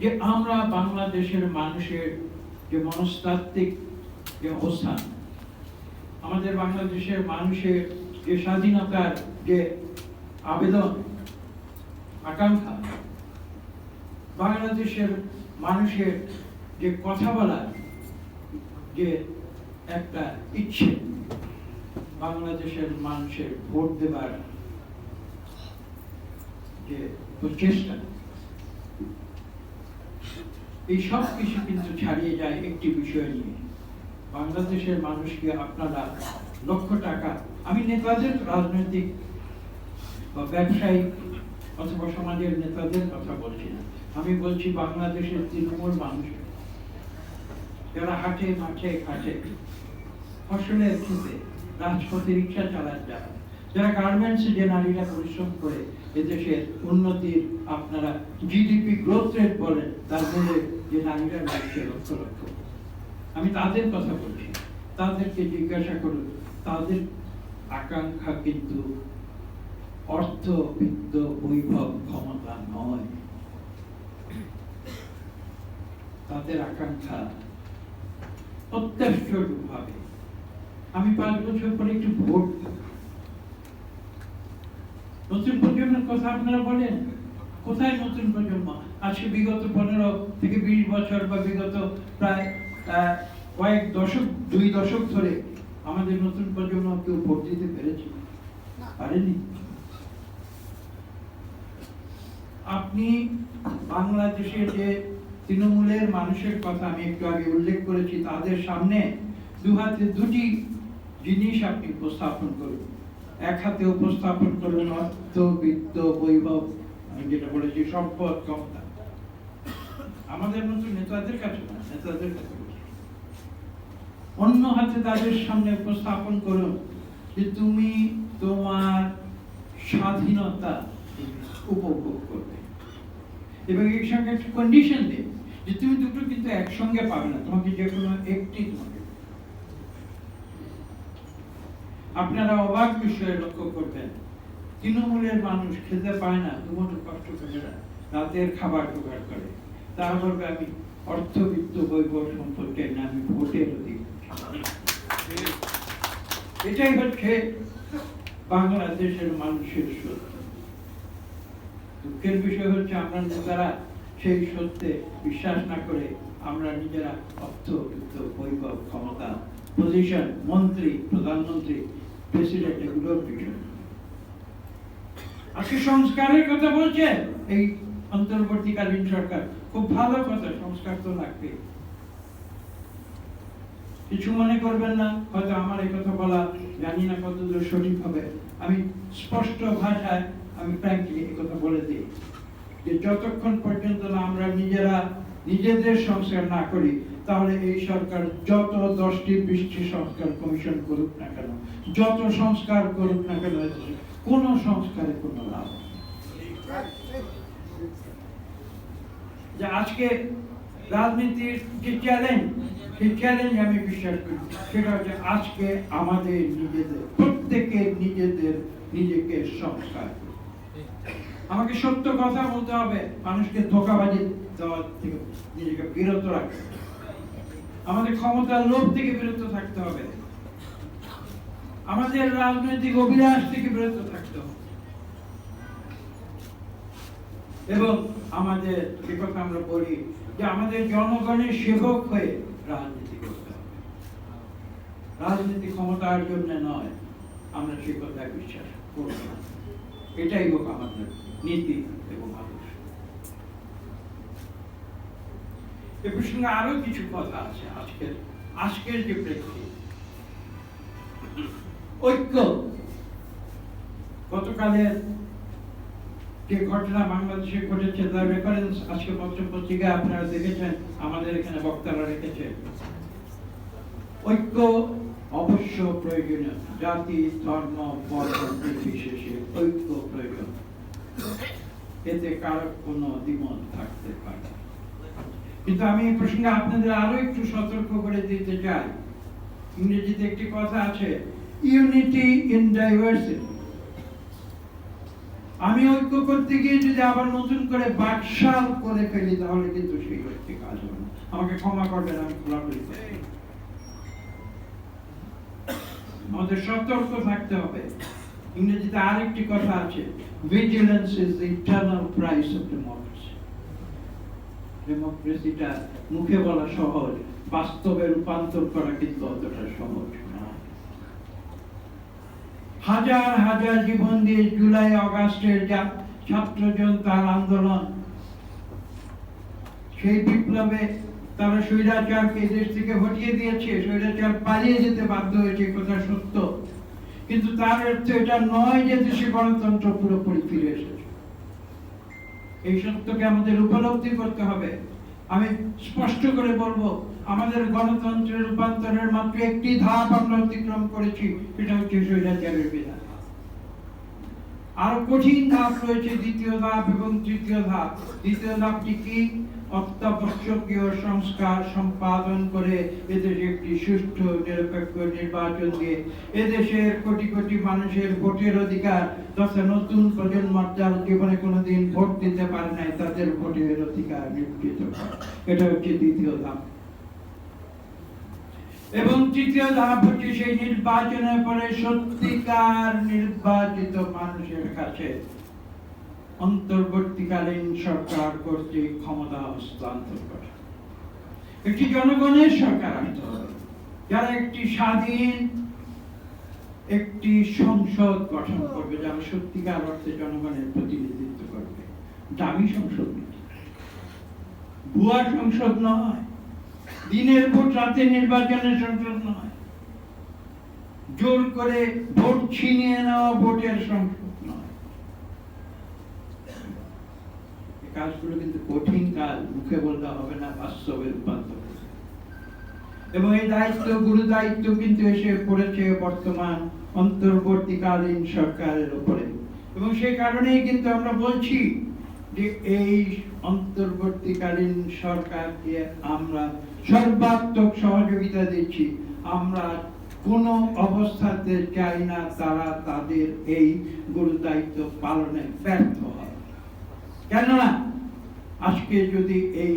যে আমরা বাংলাদেশের মানুষের যে মনস্তাত্ত্বিক যে অবস্থান, আমাদের বাংলাদেশের মানুষের যে স্বাধীনতার যে আবেদন, আকাঙ্ক্ষা, বাংলাদেশের মানুষের যে কথা বলার যে একটা ইচ্ছে, বাংলাদেশের মানুষের ভোট দেবার যে প্রচেষ্টা এই সব কিছু কিন্তু ছাড়িয়ে যায় একটি বিষয় নিয়ে। বাংলাদেশের মানুষকে আপনারা লক্ষ টাকা, আমি নেতাদের রাজনৈতিক বা ব্যবসায়ী অথবা সমাজের নেতাদের কথা বলছি না। আমি বলছি বাংলাদেশের তৃণমূল মানুষ যারা হাটে, মাঠে, ঘাটে, ফসলের ক্ষেতে রাজপথে রিক্সা চালান যারা যারা গার্মেন্টসে যে নারীরা পরিশ্রম করে এদেশের উন্নতির আপনারা জিডিপি গ্রোথ রেট বলেন যে নারীরা রয়েছে লক্ষ লক্ষ আমি তাদের কথা বলছি। তাদেরকে জিজ্ঞাসা করুন, তাদের আকাঙ্ক্ষা কিন্তু অর্থ বিত্ত বৈভব ক্ষমতা নয়। তাদের আকাঙ্ক্ষা অত্যাশ্চর্য ভাবে আমি পাঁচ বছর পরে একটু ভোট। নতুন প্রজন্মের কথা আপনারা বলেন? কোথায় নতুন প্রজন্ম? আজকে বিগত পনেরো থেকে বিশ বছর বা বিগত প্রায় কয়েক দশক দুই দশক ধরে আমাদের নতুন প্রজন্ম কেউ ভোট দিতে পেরেছে? পারেনি? আপনি বাংলাদেশের যে তৃণমূলের মানুষের কথা আমি একটু আগে উল্লেখ করেছি তাদের সামনে দু হাতে দুটি জিনিস আপনি উপস্থাপন করুন। এক হাতে উপস্থাপন করুন অর্থ, বিত্ত, বৈভব, আমি যেটা বলেছি, সম্পদ, ক্ষমতা। আমাদের মতো নেতাদের কাছে না, নেতাদের কাছে অন্য হাতে তাদের সামনে উপস্থাপন করুন যে তুমি তোমার স্বাধীনতা উপভোগ করবে। এবং এর সঙ্গে একটা কন্ডিশন দিন যে তুমি দুটো কিন্তু একসঙ্গে পাবে না, তোমাকে যে কোনো একটি তোমাকে আপনারা অবাক বিষয়ে লক্ষ্য করবেন। তৃণমূলের মানুষ খেতে পায় না দুমুঠো কষ্ট করে রাতের খাবার জোগাড় করে। তারা বলবে আমি অর্থবিত্ত বৈভব সম্পর্কে না আমি ভোটের এটাই হচ্ছে বাংলাদেশের মানুষের সত্য। দুঃখের বিষয় হচ্ছে আমরা নেতারা সেই সত্যে বিশ্বাস না করে আমরা নিজেরা অর্থ বিত্ত বৈভব ক্ষমতা পজিশন মন্ত্রী, প্রধানমন্ত্রী প্রেসিডেন্ট এগুলোর পিছনে আজকে সংস্কারের কথা বলছে এই অন্তর্বর্তীকালীন সরকার। খুব ভালো কথা, সংস্কার তো লাগবে। কিছু মনে করবেন না, হয়তো আমার এই কথা বলা জানি না কতদূর সঠিক হবে। আমি স্পষ্ট ভাষায়, আমি ফ্র্যাঙ্কলি এই কথা বলে দিই যে যতক্ষণ পর্যন্ত না আমরা নিজেরা নিজেদের সংস্কার না করি, তাহলে এই সরকার যত দশটি, বিশটি সংস্কার কমিশন করুক না কেন, যত সংস্কার করুক না কেন, কোনো সংস্কারে কোনো লাভ যে আজকে রাজনীতির যে চ্যালেঞ্জ সেই চ্যালেঞ্জ আমি বিশ্বাস করি, সেটা হচ্ছে আজকে আমাদের নিজেদের, প্রত্যেকের নিজেদের নিজেকে সংস্কার। আমাকে সত্য কথা বলতে হবে। মানুষকে ধোকাবাজি দেওয়া থেকে নিজেকে বিরত রাখতে। আমাদের ক্ষমতার লোভ থেকে বিরত থাকতে হবে। আমাদের রাজনৈতিক অভিলাষ থেকে বিরত থাকতে হবে। এবং আমাদের যে কথা আমরা বলি, যে আমাদের জনগণের সেবক হয়ে রাজনীতি করতে হবে। রাজনীতি ক্ষমতার জন্য নয়, আমরা সে কথায় বিশ্বাস করব না। এটাই হোক আমাদের নীতি এবং আদর্শ। এ প্রসঙ্গে আরও কিছু কথা আছে আজকের আজকের যে প্রেক্ষিত। ঐক্য। গতকালের যে ঘটনা বাংলাদেশে ঘটেছে, তার রেফারেন্স আজকে পত্র পত্রিকায় আপনারা দেখেছেন, আমাদের এখানে বক্তারা রেখেছে। ঐক্য অবশ্য প্রয়োজনীয়। জাতি, ধর্ম বর্ণ নির্বিশেষে ঐক্য প্রয়োজন। এতে কারও কোনো দ্বিমত থাকতে পারে। কিন্তু আমি এই প্রসঙ্গে আপনাদের আরও একটু সতর্ক করে দিতে চাই। ইংরেজিতে একটি কথা আছে ইউনিটি ইন ডাইভার্সিটি আমি ঐক্য করতে গিয়ে যদি আবার নতুন করে বাকশাল করে ফেলি, তাহলে কিন্তু সেই ঐক্য কাজ হবে না। আমাকে ক্ষমা করবেন, আমি খোলাখুলি আমাদের সতর্ক থাকতে হবে। ইংরেজিতে আরেকটি কথা আছে vigilance is the price of democracy ডেমোক্রেসিটা মুখে বলা সহজ, বাস্তবে রূপান্তর করা কিন্তু অতটা সহজ হাজার হাজার জীবন দিয়ে জুলাই, অগাস্টের যা ছাত্র জনতার আন্দোলন, সেই বিপ্লবে তারা স্বৈরাচারকে দেশ থেকে হটিয়ে দিয়েছে, স্বৈরাচার পালিয়ে যেতে বাধ্য হয়েছে কথা সত্য। কিন্তু তার অর্থ এটা নয় যে দেশে গণতন্ত্র পুরোপুরি ফিরে এসেছে। এই সত্যকে আমাদের উপলব্ধি করতে হবে। আমি স্পষ্ট করে বলব, আমাদের গণতন্ত্রের রূপান্তরের মাত্র একটি ধাপ আমরা অতিক্রম করেছি, সেটা হচ্ছে স্বৈরাচারের বিধান। আরও কঠিন ধাপ রয়েছে, দ্বিতীয় ধাপ এবং তৃতীয় ধাপ। দ্বিতীয় ধাপটি কি? অত্যাবশ্যকীয় সংস্কার সম্পাদন করে এদেশে একটি নিরপেক্ষ নির্বাচন দিয়ে এদেশের কোটি কোটি মানুষের ভোটের অধিকার তথা নতুন জীবনে ভোট দিতে পারে নাই, তাদের ভোটের অধিকার নিশ্চিত এটা হচ্ছে দ্বিতীয় ধাপ। এবং তৃতীয় ধাপ হচ্ছে সেই নির্বাচনের পরে সত্যিকার নির্বাচিত মানুষের কাছে অন্তর্বর্তীকালীন সরকার কর্তৃক ক্ষমতা হস্তান্তর করা। একটি জনগণের সরকার আসতে হবে। যারা একটি স্বাধীন, একটি সংসদ গঠন করবে, যারা সত্যিকার অর্থে জনগণের প্রতিনিধিত্ব করবে, দামি সংসদ ভুয়া সংসদ নয়। দিনের ভোট রাতে নির্বাচনের সংসদ নয়। জোর করে ভোট ছিনিয়ে নেওয়া ভোটের সংসদ নয় এই কাজগুলো কিন্তু কঠিন কাজ, মুখে বলতে হবে না, বাস্তবে রূপান্তর এবং এই দায়িত্ব, গুরু দায়িত্ব কিন্তু এসে পড়েছে বর্তমান, অন্তর্বর্তীকালীন সরকারের উপরে। এবং সেই কারণেই কিন্তু আমরা বলছি যে এই অন্তর্বর্তীকালীন সরকারকে আমরা সর্বাত্মক সহযোগিতা দিচ্ছি। আমরা কোনো অবস্থাতে চাই না তারা তাদের এই গুরু দায়িত্ব পালনে ব্যর্থ হয় কেননা, আজকে যদি এই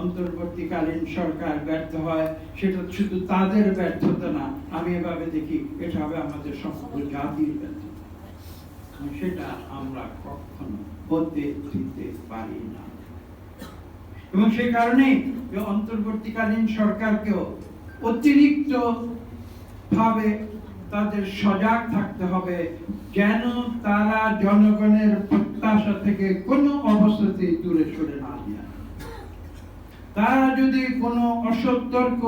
অন্তর্বর্তীকালীন সরকার ব্যর্থ হয়, সেটা শুধু তাদের ব্যর্থতা না, আমি এভাবে দেখি, এটা হবে আমাদের সমগ্র জাতির ব্যর্থতা। সেটা আমরা কখনো হতে দিতে পারি না। এবং সেই কারণে অন্তর্বর্তীকালীন সরকারকেও অতিরিক্ত ভাবে তাদের সজাগ থাকতে হবে, যেন তারা জনগণের প্রত্যাশা থেকে কোনো অবস্থাতেই দূরে সরে না তারা যদি কোনো অসতর্ক